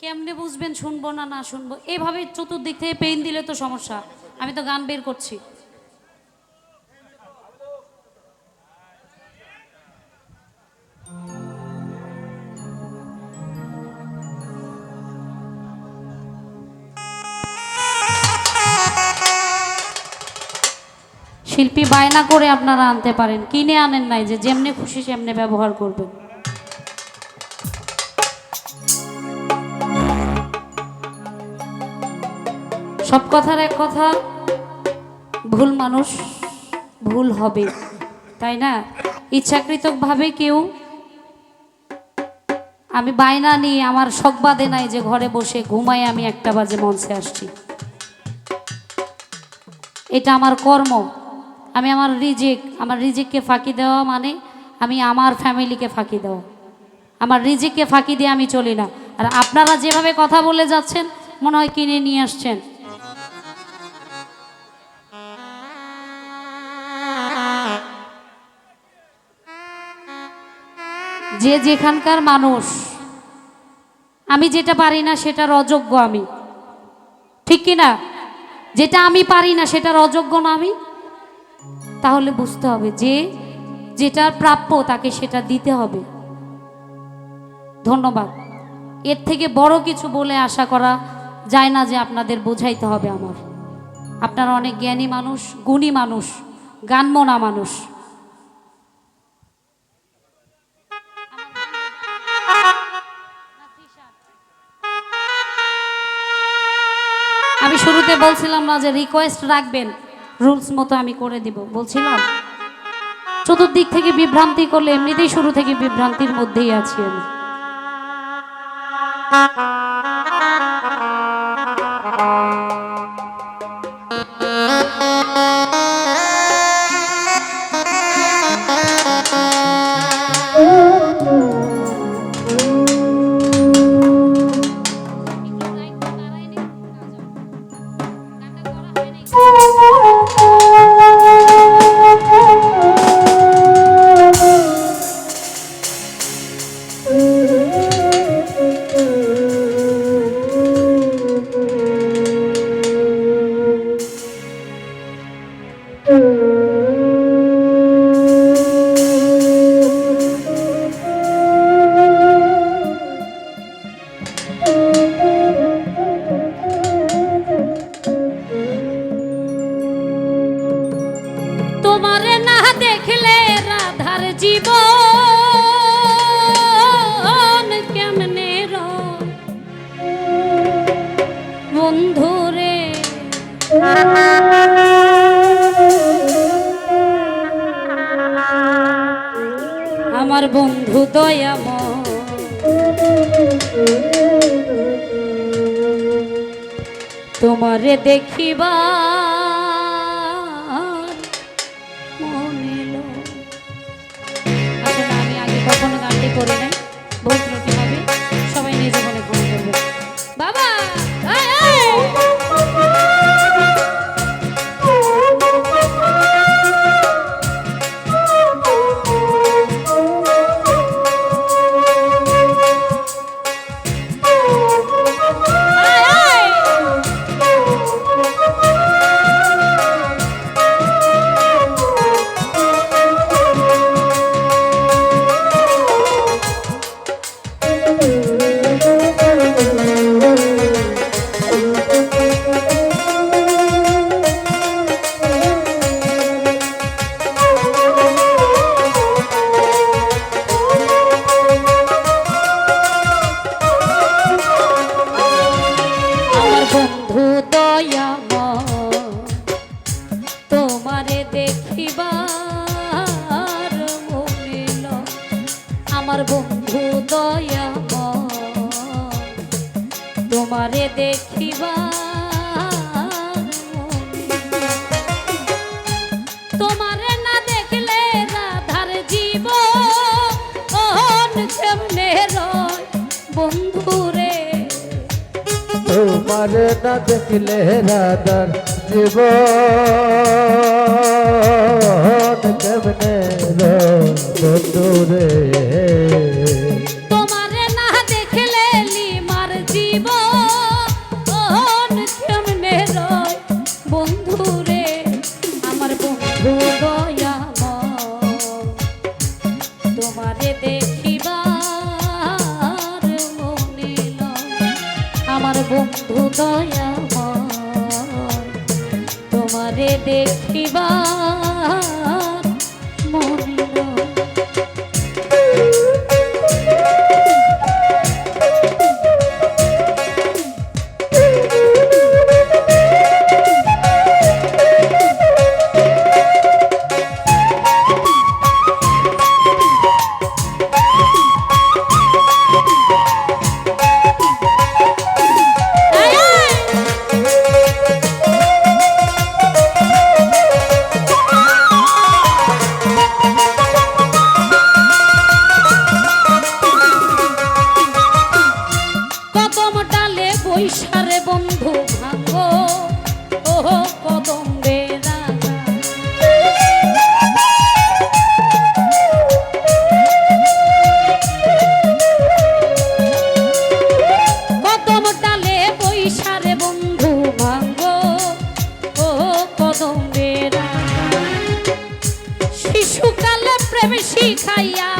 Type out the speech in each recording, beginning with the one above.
কেমনে বুঝবেন, শুনব না না শুনব? এভাবে চতুর্দিক থেকে পেইন দিলে তো সমস্যা। আমি তো গান বের করছি। শিল্পী বায়না করে আপনারা আনতে পারেন। কিনে আনেন নাই যে, যেমনে খুশি, সেমনে ব্যবহার করবেন। সব কথার এক কথা, ভুল মানুষ ভুল হবে, তাই না? ইচ্ছাকৃতভাবে কেউ, আমি বায়না নিয়ে আমার শখ বাদে নাই যে ঘরে বসে ঘুমাই আমি একটা বাজে মঞ্চে আসছি। এটা আমার কর্ম। আমি আমার রিজিক, আমার রিজিককে ফাঁকি দেওয়া মানে আমি আমার ফ্যামিলিকে ফাঁকি দেওয়া। আমার রিজিককে ফাঁকি দিয়ে আমি চলি না। আর আপনারা যেভাবে কথা বলে যাচ্ছেন, মনে হয় কিনে নিয়ে আসছেন। যে যেখানকার মানুষ, আমি যেটা পারি না সেটার অযোগ্য আমি। ঠিক কি না? যেটা আমি পারি না সেটার অযোগ্য না আমি? তাহলে বুঝতে হবে যে যেটার প্রাপ্য তাকে সেটা দিতে হবে। ধন্যবাদ। এর থেকে বড় কিছু বলে আশা করা যায় না যে আপনাদের বোঝাইতে হবে আমার। আপনারা অনেক জ্ঞানী মানুষ, গুণী মানুষ, গানমনা মানুষ। শুরুতে বলছিলাম না যে রিকোয়েস্ট রাখবেন রুলস মতো আমি করে দিব। বলছিলাম, চতুর্দিক থেকে বিভ্রান্তি করলে এমনিতেই শুরু থেকে বিভ্রান্তির মধ্যেই আছি আমি। দয়াময় তোমারে দেখিবা আসলে আমি আগে কখনো গানটি করি নাই তোমার না দেখলে রাধার জীব কেমনে রে? কদম শিশুকালে প্রেম শিখাইয়া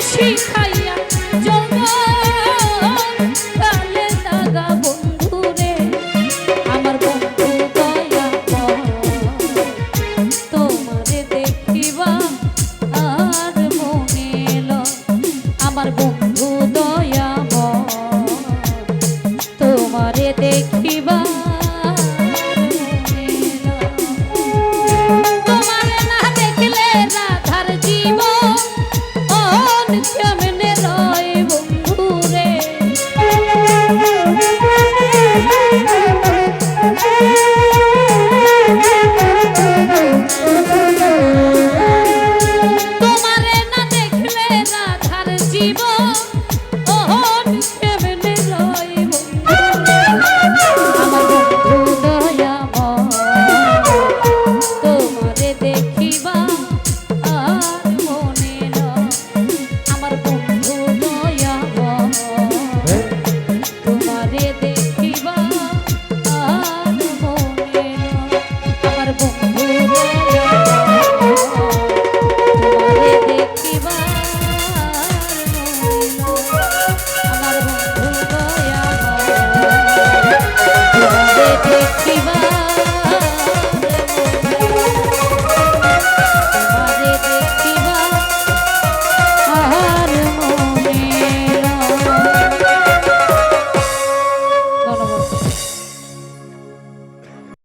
She